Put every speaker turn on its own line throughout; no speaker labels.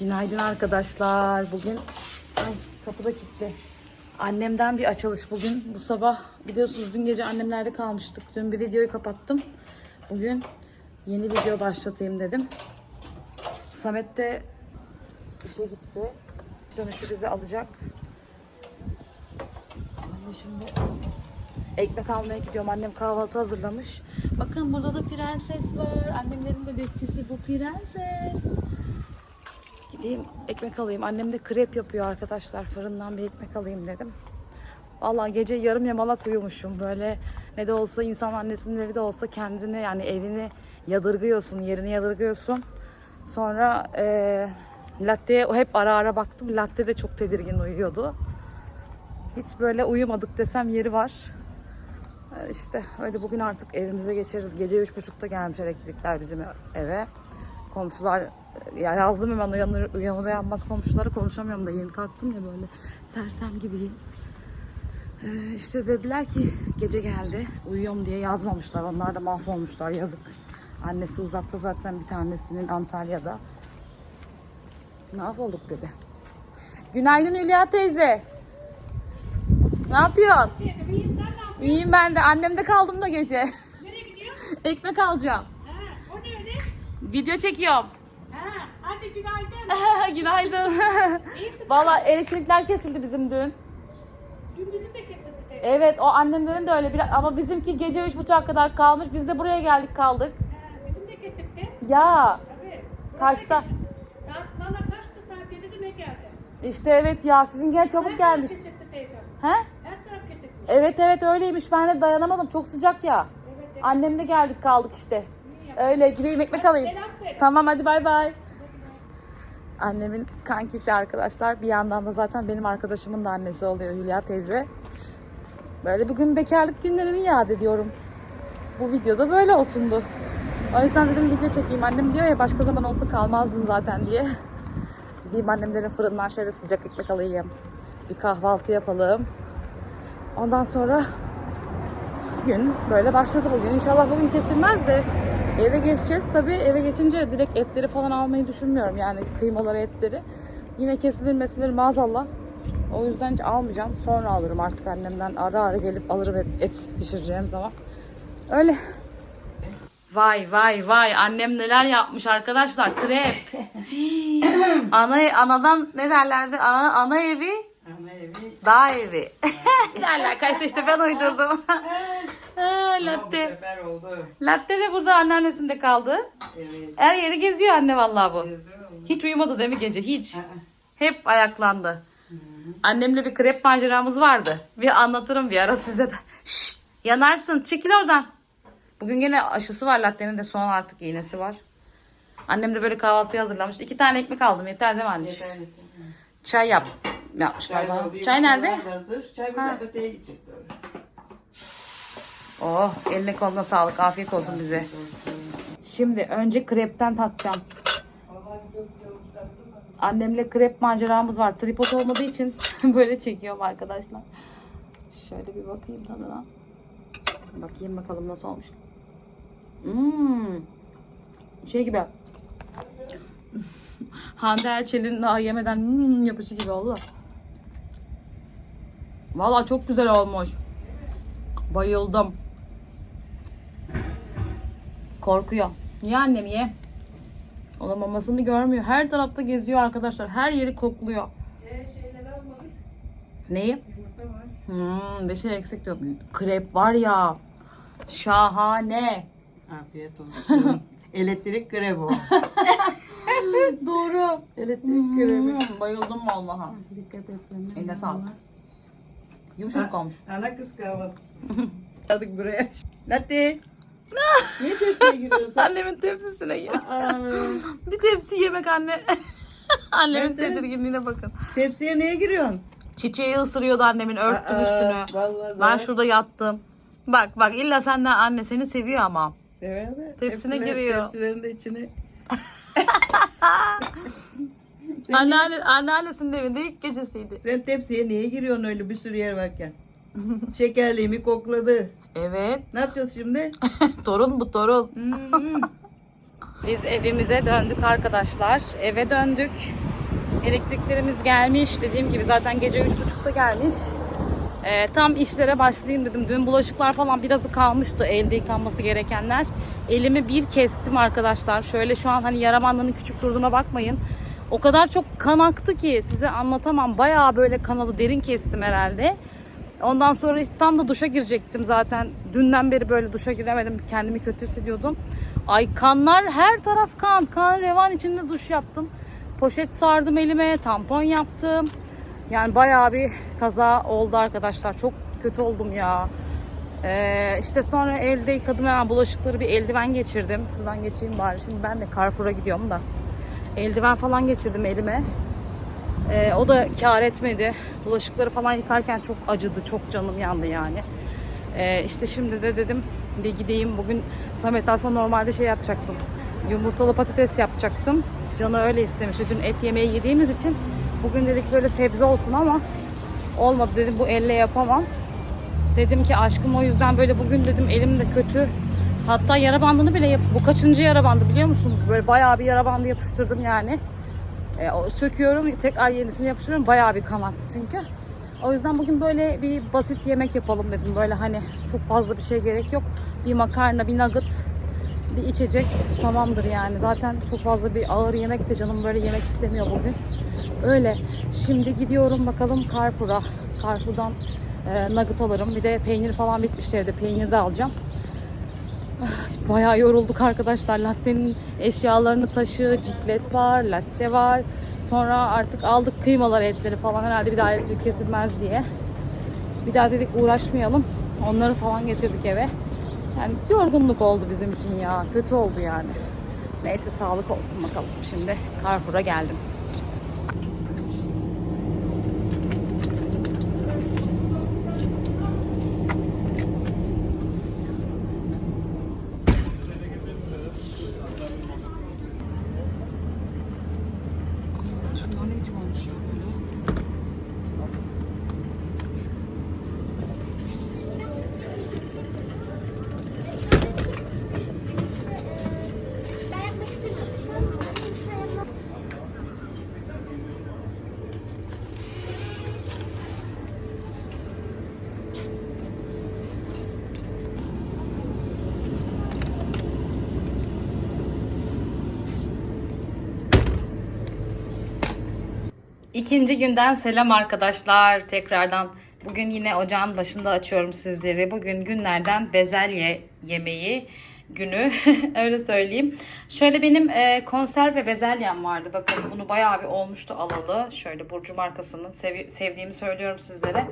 Günaydın arkadaşlar. Bugün ay kapıda kilitli. Annemden bir açılış bugün. Bu sabah biliyorsunuz dün gece annemlerde kalmıştık. Dün bir videoyu kapattım. Bugün yeni video başlatayım dedim. Samet de işe gitti. Dönüşü bizi alacak. De şimdi ekmek almaya gidiyorum. Annem kahvaltı hazırlamış. Bakın burada da prenses var. Annemlerin bebekçisi bu prenses. Gideyim ekmek alayım. Annem de krep yapıyor arkadaşlar. Fırından bir ekmek alayım dedim. Vallahi gece yarım yamalak uyumuşum. Böyle ne de olsa insan annesinin evi de olsa kendini yani evini yadırgıyorsun, yerini yadırgıyorsun. Sonra eee latte'ye hep ara ara baktım. Latte de çok tedirgin uyuyordu. Hiç böyle uyumadık desem yeri var. Ee, İşte öyle bugün artık evimize geçeriz. Gece üç buçukta gelmiş elektrikler bizim eve. Komşular ya yazdım hemen uyanır, uyanır uyanmaz komşulara konuşamıyorum da yeni kalktım ya böyle sersem gibiyim. Ee, işte dediler ki gece geldi uyuyorum diye yazmamışlar. Onlar da mahvolmuşlar yazık. Annesi uzakta zaten bir tanesinin Antalya'da. Mahvolduk dedi. Günaydın Hülya teyze. Ne yapıyorsun? İyiyim ben de. Annemde kaldım da gece.
Nereye gidiyorsun?
Ekmek alacağım.
Ha, o ne öyle?
Video çekiyorum.
Ha, hadi günaydın.
Günaydın. Valla elektrikler kesildi bizim dün.
Dün bizim de kesildi.
Evet o annemlerin de öyle biraz ama bizimki gece üç buçuğa kadar kalmış. Biz de buraya geldik kaldık.
Ha, bizim de kesildi.
Ya
Tabii.
Kaçta?
Saat valla kaçtı? Saat 7'de mi geldi?
işte evet ya sizin gel çabuk
Her
gelmiş.
taraf kesildi teyzem.
He?
Her taraf kesildi.
Evet evet öyleymiş. Ben de dayanamadım. Çok sıcak ya.
Evet, evet.
Annemle geldik kaldık işte. Öyle gideyim ekmek alayım. Tamam hadi bay bay. Annemin kankisi arkadaşlar. Bir yandan da zaten benim arkadaşımın da annesi oluyor Hülya teyze. Böyle bugün bekarlık günlerimi yad ediyorum. Bu videoda böyle olsundu. O yüzden dedim video çekeyim. Annem diyor ya başka zaman olsa kalmazdın zaten diye. Gideyim annemlerin fırından şöyle sıcak ekmek alayım. Bir kahvaltı yapalım. Ondan sonra gün böyle başladı bugün. İnşallah bugün kesilmez de eve geçeceğiz. Tabii eve geçince direkt etleri falan almayı düşünmüyorum. Yani kıymaları, etleri. Yine kesilir mesilir maazallah. O yüzden hiç almayacağım. Sonra alırım artık annemden. Ara ara gelip alırım et, et pişireceğim zaman. Öyle. Vay vay vay annem neler yapmış arkadaşlar krep. ana anadan ne derlerdi? Ana, ana evi
Ana evi
Dağ evi. Derler kaçta işte ben uydurdum. Ha,
ama bu
latte.
sefer oldu.
Latte de burada anneannesinde kaldı.
Evet.
Her yeri geziyor anne vallahi bu. Hiç uyumadı değil mi gece? Hiç. Hep ayaklandı. Annemle bir krep maceramız vardı. Bir anlatırım bir ara size de. Şşt, yanarsın çekil oradan. Bugün gene aşısı var lattenin de son artık iğnesi var. Annem de böyle kahvaltıyı hazırlamış. İki tane ekmek aldım yeter değil mi anne?
yeter, yeter.
Çay yap. Yapmış
Çay
galiba. Çay nerede?
Hazır. Çay burada gidecek doğru.
Oh eline koluna sağlık. Afiyet olsun bize. Şimdi önce krepten tatacağım. Annemle krep maceramız var. Tripod olmadığı için böyle çekiyorum arkadaşlar. Şöyle bir bakayım tadına. Bakayım bakalım nasıl olmuş. Hmm. Şey gibi. Hande Erçel'in daha yemeden hmm yapışı gibi oldu. Vallahi çok güzel olmuş. Bayıldım. Korkuyor. Ye annem ye. O da mamasını görmüyor. Her tarafta geziyor arkadaşlar. Her yeri kokluyor.
Şeyleri almadık.
Neyi? Hmm, bir şey eksik diyor. Krep var ya. Şahane.
Afiyet olsun. Elektrik grevi o.
Doğru.
Elektrik grevi.
Hmm, bayıldım vallahi.
Dikkat et.
Eline sağlık. Yumuşacık olmuş.
Ana kız kahvaltısı. Geldik buraya. Latte. Niye tepsiye giriyorsun?
Annemin tepsisine gir.
Aa,
Bir tepsi yemek anne. Annemin
Ben senin-
tedirginliğine bakın.
tepsiye niye giriyorsun?
Çiçeği ısırıyordu annemin. Örttüm
Aa,
üstünü.
Vallahi
Ben şurada yattım. Bak bak illa senden anne seni seviyor ama.
Sever de.
Tepsine giriyor.
Tepsilerin de içine.
Anneanne, anneannesinin evinde ilk gecesiydi.
Sen tepsiye niye giriyorsun öyle bir sürü yer varken? Şekerliğimi kokladı.
Evet.
Ne yapacağız şimdi?
torun bu torun.
Hmm.
Biz evimize döndük arkadaşlar. Eve döndük. Elektriklerimiz gelmiş. Dediğim gibi zaten gece 3.30'da gelmiş. Ee, tam işlere başlayayım dedim. Dün bulaşıklar falan birazı kalmıştı elde yıkanması gerekenler. Elimi bir kestim arkadaşlar. Şöyle şu an hani yara bandının küçük durduğuna bakmayın. O kadar çok kan aktı ki size anlatamam. Bayağı böyle kanalı derin kestim herhalde. Ondan sonra tam da duşa girecektim zaten. Dünden beri böyle duşa giremedim. Kendimi kötü hissediyordum. Ay kanlar her taraf kan. Kan revan içinde duş yaptım. Poşet sardım elime. Tampon yaptım. Yani bayağı bir kaza oldu arkadaşlar. Çok kötü oldum ya. Ee, işte sonra elde yıkadım hemen bulaşıkları bir eldiven geçirdim. Şuradan geçeyim bari. Şimdi ben de Carrefour'a gidiyorum da. Eldiven falan geçirdim elime. Ee, o da kar etmedi. Bulaşıkları falan yıkarken çok acıdı. Çok canım yandı yani. Ee, işte şimdi de dedim bir gideyim. Bugün Samet aslında normalde şey yapacaktım. Yumurtalı patates yapacaktım. Canı öyle istemişti. Dün et yemeği yediğimiz için bugün dedik böyle sebze olsun ama olmadı dedim bu elle yapamam. Dedim ki aşkım o yüzden böyle bugün dedim elim de kötü. Hatta yara bandını bile yap bu kaçıncı yara bandı biliyor musunuz? Böyle bayağı bir yara bandı yapıştırdım yani. E, söküyorum tekrar yenisini yapıştırıyorum bayağı bir kan aktı çünkü. O yüzden bugün böyle bir basit yemek yapalım dedim. Böyle hani çok fazla bir şey gerek yok. Bir makarna, bir nugget, bir içecek tamamdır yani. Zaten çok fazla bir ağır yemek de canım böyle yemek istemiyor bugün. Öyle. Şimdi gidiyorum bakalım Carrefour'a. Carrefour'dan e, nugget alırım. Bir de peynir falan bitmişti evde. Peynir de alacağım. Bayağı yorulduk arkadaşlar. Latte'nin eşyalarını taşı, ciklet var, latte var. Sonra artık aldık kıymalar, etleri falan herhalde bir daha elektrik kesilmez diye. Bir daha dedik uğraşmayalım. Onları falan getirdik eve. Yani yorgunluk oldu bizim için ya. Kötü oldu yani. Neyse sağlık olsun bakalım. Şimdi Carrefour'a geldim. Şunlar ne biçim olmuş ya böyle? İkinci günden selam arkadaşlar. Tekrardan bugün yine ocağın başında açıyorum sizleri. Bugün günlerden bezelye yemeği günü öyle söyleyeyim. Şöyle benim e, konserve bezelyem vardı. Bakın bunu bayağı bir olmuştu alalı. Şöyle Burcu markasının sevi- sevdiğimi söylüyorum sizlere.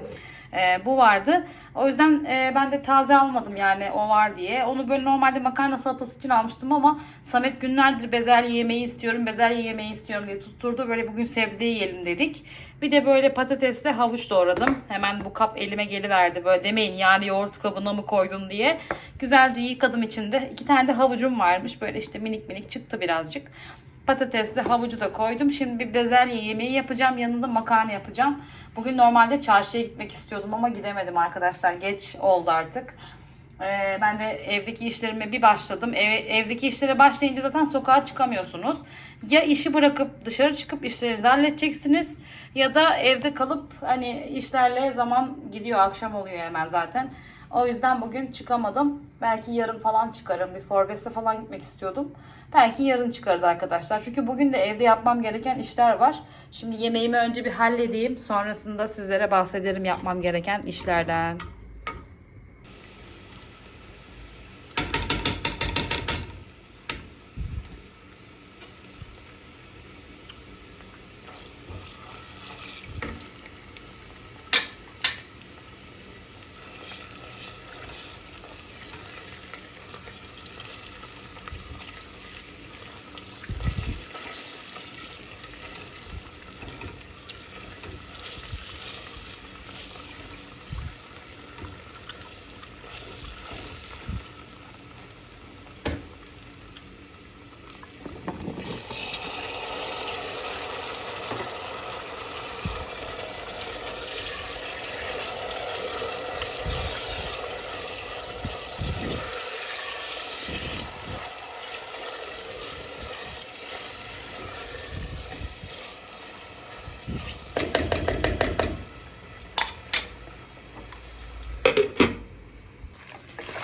E, bu vardı. O yüzden e, ben de taze almadım yani o var diye. Onu böyle normalde makarna salatası için almıştım ama Samet günlerdir bezelye yemeği istiyorum, bezelye yemeği istiyorum diye tutturdu. Böyle bugün sebze yiyelim dedik. Bir de böyle patatesle havuç doğradım. Hemen bu kap elime geliverdi. Böyle demeyin yani yoğurt kabına mı koydun diye. Güzelce yıkadım içinde. İki tane de havucum varmış. Böyle işte minik minik çıktı birazcık. Patatesli havucu da koydum. Şimdi bir bezelye yemeği yapacağım. Yanında makarna yapacağım. Bugün normalde çarşıya gitmek istiyordum ama gidemedim arkadaşlar. Geç oldu artık. Ee, ben de evdeki işlerime bir başladım. Ev, evdeki işlere başlayınca zaten sokağa çıkamıyorsunuz. Ya işi bırakıp dışarı çıkıp işlerinizi halledeceksiniz ya da evde kalıp hani işlerle zaman gidiyor. Akşam oluyor hemen zaten. O yüzden bugün çıkamadım. Belki yarın falan çıkarım. Bir Forbes'e falan gitmek istiyordum. Belki yarın çıkarız arkadaşlar. Çünkü bugün de evde yapmam gereken işler var. Şimdi yemeğimi önce bir halledeyim. Sonrasında sizlere bahsederim yapmam gereken işlerden.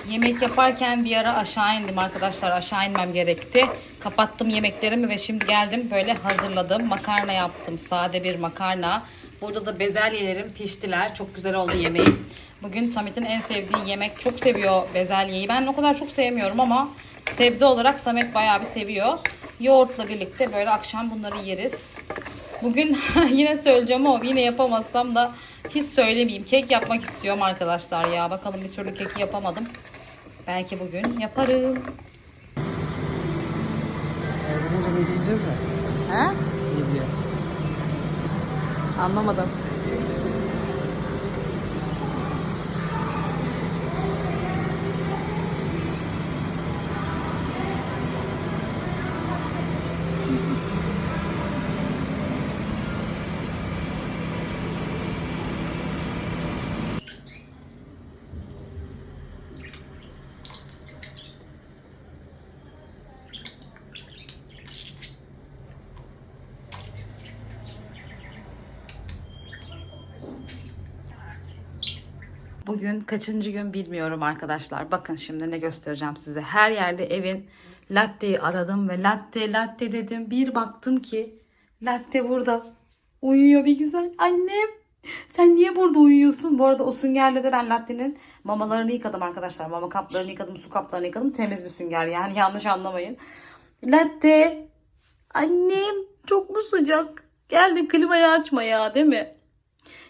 Yemek yaparken bir ara aşağı indim arkadaşlar. Aşağı inmem gerekti. Kapattım yemeklerimi ve şimdi geldim böyle hazırladım. Makarna yaptım. Sade bir makarna. Burada da bezelyelerim piştiler. Çok güzel oldu yemeğim. Bugün Samet'in en sevdiği yemek. Çok seviyor bezelyeyi. Ben o kadar çok sevmiyorum ama sebze olarak Samet bayağı bir seviyor. Yoğurtla birlikte böyle akşam bunları yeriz. Bugün yine söyleyeceğim ama yine yapamazsam da hiç söylemeyeyim. Kek yapmak istiyorum arkadaşlar ya. Bakalım bir türlü keki yapamadım. Belki bugün yaparım.
Evlenince ne diyeceğiz mi?
He?
Hediye.
Anlamadım. Bugün kaçıncı gün bilmiyorum arkadaşlar. Bakın şimdi ne göstereceğim size. Her yerde evin latteyi aradım ve latte latte dedim. Bir baktım ki latte burada. Uyuyor bir güzel. Annem sen niye burada uyuyorsun? Bu arada o süngerle de ben lattenin mamalarını yıkadım arkadaşlar. Mama kaplarını yıkadım, su kaplarını yıkadım. Temiz bir sünger yani yanlış anlamayın. Latte annem çok mu sıcak? Geldi klimayı açma ya değil mi?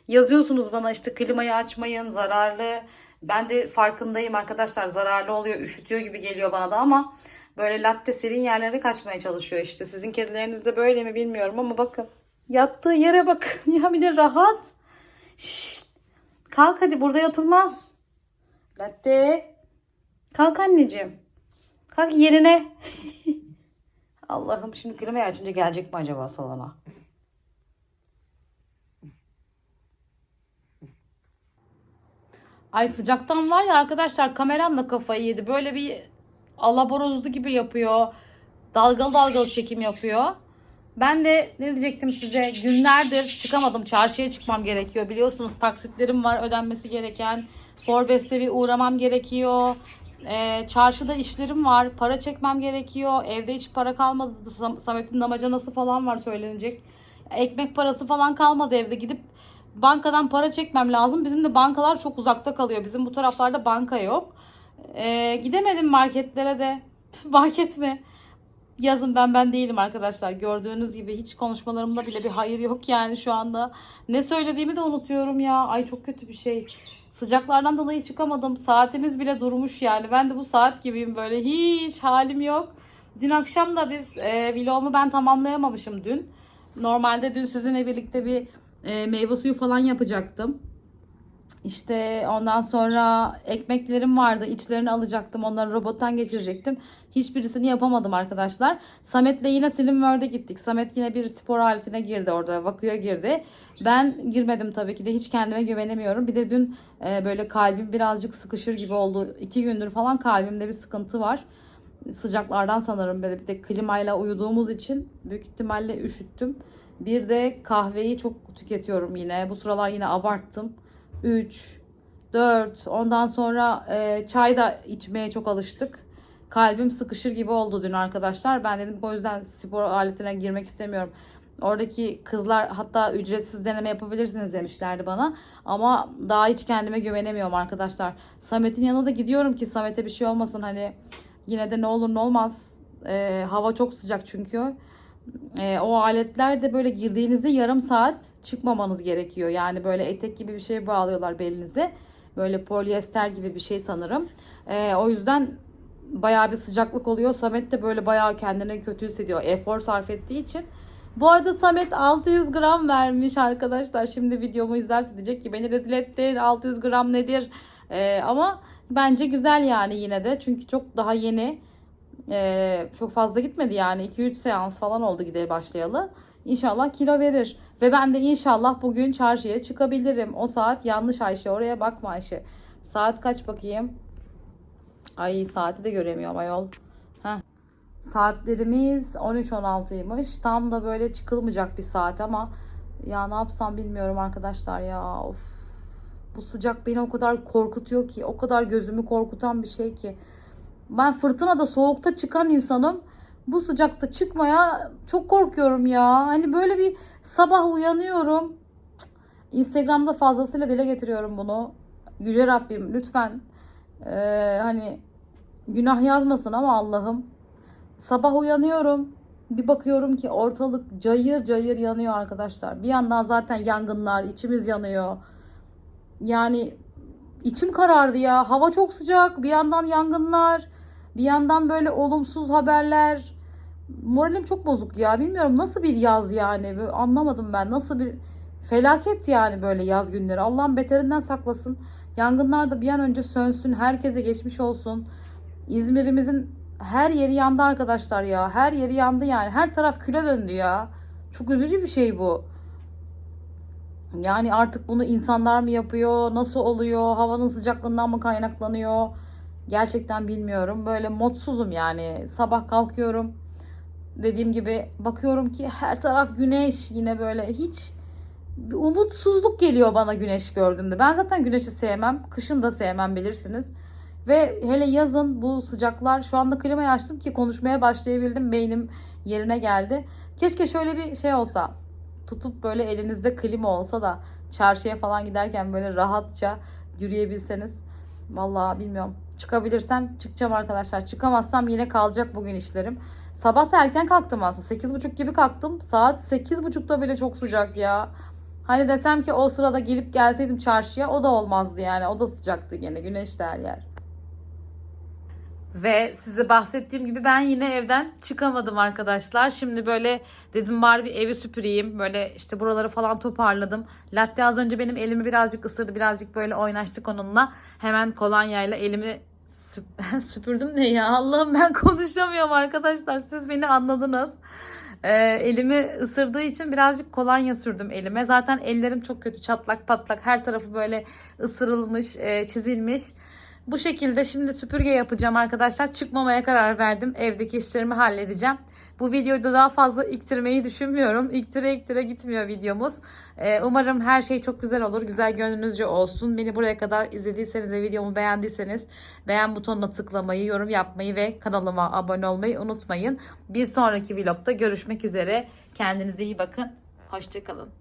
Yazıyorsunuz bana işte klimayı açmayın zararlı. Ben de farkındayım arkadaşlar zararlı oluyor üşütüyor gibi geliyor bana da ama böyle latte serin yerlere kaçmaya çalışıyor işte. Sizin kedileriniz de böyle mi bilmiyorum ama bakın yattığı yere bak ya bir de rahat. Şşt. Kalk hadi burada yatılmaz. Latte. Kalk anneciğim. Kalk yerine. Allah'ım şimdi klimayı açınca gelecek mi acaba salona? Ay sıcaktan var ya arkadaşlar kameram kafayı yedi. Böyle bir alaborozlu gibi yapıyor. Dalgalı dalgalı çekim yapıyor. Ben de ne diyecektim size günlerdir çıkamadım. Çarşıya çıkmam gerekiyor. Biliyorsunuz taksitlerim var ödenmesi gereken. Forbes'te bir uğramam gerekiyor. Ee, çarşıda işlerim var. Para çekmem gerekiyor. Evde hiç para kalmadı. Sam- Samet'in damacanası falan var söylenecek. Ekmek parası falan kalmadı evde. Gidip bankadan para çekmem lazım. Bizim de bankalar çok uzakta kalıyor. Bizim bu taraflarda banka yok. Ee, gidemedim marketlere de. Market mi? Yazın ben ben değilim arkadaşlar. Gördüğünüz gibi hiç konuşmalarımda bile bir hayır yok yani şu anda. Ne söylediğimi de unutuyorum ya. Ay çok kötü bir şey. Sıcaklardan dolayı çıkamadım. Saatimiz bile durmuş yani. Ben de bu saat gibiyim böyle. Hiç halim yok. Dün akşam da biz e, vlogumu ben tamamlayamamışım dün. Normalde dün sizinle birlikte bir e, meyve suyu falan yapacaktım. İşte ondan sonra ekmeklerim vardı. İçlerini alacaktım. Onları robottan geçirecektim. Hiçbirisini yapamadım arkadaşlar. Samet'le yine Slim World'e gittik. Samet yine bir spor aletine girdi orada. Vakuya girdi. Ben girmedim tabii ki de. Hiç kendime güvenemiyorum. Bir de dün e, böyle kalbim birazcık sıkışır gibi oldu. İki gündür falan kalbimde bir sıkıntı var. Sıcaklardan sanırım. Bir de klimayla uyuduğumuz için büyük ihtimalle üşüttüm. Bir de kahveyi çok tüketiyorum yine. Bu sıralar yine abarttım. 3, 4, ondan sonra e, çay da içmeye çok alıştık. Kalbim sıkışır gibi oldu dün arkadaşlar. Ben dedim o yüzden spor aletine girmek istemiyorum. Oradaki kızlar hatta ücretsiz deneme yapabilirsiniz demişlerdi bana. Ama daha hiç kendime güvenemiyorum arkadaşlar. Samet'in yanına da gidiyorum ki Samet'e bir şey olmasın. Hani yine de ne olur ne olmaz. E, hava çok sıcak çünkü. E, o aletler de böyle girdiğinizde yarım saat çıkmamanız gerekiyor. Yani böyle etek gibi bir şey bağlıyorlar belinize. Böyle polyester gibi bir şey sanırım. E, o yüzden bayağı bir sıcaklık oluyor. Samet de böyle bayağı kendini kötü hissediyor. Efor sarf ettiği için. Bu arada Samet 600 gram vermiş arkadaşlar. Şimdi videomu izlerse diyecek ki beni rezil ettin. 600 gram nedir? E, ama bence güzel yani yine de. Çünkü çok daha yeni. Ee, çok fazla gitmedi yani 2-3 seans falan oldu gideri başlayalı. İnşallah kilo verir. Ve ben de inşallah bugün çarşıya çıkabilirim. O saat yanlış Ayşe. Oraya bakma Ayşe. Saat kaç bakayım? Ay saati de göremiyorum ayol. Heh. Saatlerimiz 13-16'ymış. Tam da böyle çıkılmayacak bir saat ama Ya ne yapsam bilmiyorum arkadaşlar ya. Of. Bu sıcak beni o kadar korkutuyor ki. O kadar gözümü korkutan bir şey ki. Ben fırtınada soğukta çıkan insanım. Bu sıcakta çıkmaya çok korkuyorum ya. Hani böyle bir sabah uyanıyorum. Instagram'da fazlasıyla dile getiriyorum bunu. Yüce Rabbim lütfen eee, hani günah yazmasın ama Allah'ım. Sabah uyanıyorum. Bir bakıyorum ki ortalık cayır cayır yanıyor arkadaşlar. Bir yandan zaten yangınlar, içimiz yanıyor. Yani içim karardı ya. Hava çok sıcak. Bir yandan yangınlar. Bir yandan böyle olumsuz haberler. Moralim çok bozuk ya. Bilmiyorum nasıl bir yaz yani. Böyle anlamadım ben. Nasıl bir felaket yani böyle yaz günleri. Allah'ın beterinden saklasın. Yangınlar da bir an önce sönsün. Herkese geçmiş olsun. İzmir'imizin her yeri yandı arkadaşlar ya. Her yeri yandı yani. Her taraf küle döndü ya. Çok üzücü bir şey bu. Yani artık bunu insanlar mı yapıyor? Nasıl oluyor? Havanın sıcaklığından mı kaynaklanıyor? Gerçekten bilmiyorum. Böyle mutsuzum yani. Sabah kalkıyorum. Dediğim gibi bakıyorum ki her taraf güneş yine böyle hiç bir umutsuzluk geliyor bana güneş gördüğümde. Ben zaten güneşi sevmem. Kışın da sevmem bilirsiniz. Ve hele yazın bu sıcaklar şu anda klimayı açtım ki konuşmaya başlayabildim. Beynim yerine geldi. Keşke şöyle bir şey olsa. Tutup böyle elinizde klima olsa da çarşıya falan giderken böyle rahatça yürüyebilseniz. Vallahi bilmiyorum. Çıkabilirsem çıkacağım arkadaşlar. Çıkamazsam yine kalacak bugün işlerim. Sabah da erken kalktım aslında. 8.30 gibi kalktım. Saat 8.30'da bile çok sıcak ya. Hani desem ki o sırada gelip gelseydim çarşıya o da olmazdı yani. O da sıcaktı yine. Güneş her yer. Ve size bahsettiğim gibi ben yine evden çıkamadım arkadaşlar. Şimdi böyle dedim bari bir evi süpüreyim. Böyle işte buraları falan toparladım. Latte az önce benim elimi birazcık ısırdı. Birazcık böyle oynaştık onunla. Hemen kolonyayla elimi süp- süpürdüm ne ya Allah'ım ben konuşamıyorum arkadaşlar. Siz beni anladınız. Ee, elimi ısırdığı için birazcık kolonya sürdüm elime. Zaten ellerim çok kötü çatlak patlak her tarafı böyle ısırılmış, e, çizilmiş. Bu şekilde şimdi süpürge yapacağım arkadaşlar. Çıkmamaya karar verdim. Evdeki işlerimi halledeceğim. Bu videoyu da daha fazla iktirmeyi düşünmüyorum. İktire iktire gitmiyor videomuz. Ee, umarım her şey çok güzel olur. Güzel gönlünüzce olsun. Beni buraya kadar izlediyseniz ve videomu beğendiyseniz beğen butonuna tıklamayı, yorum yapmayı ve kanalıma abone olmayı unutmayın. Bir sonraki vlogda görüşmek üzere. Kendinize iyi bakın. Hoşçakalın.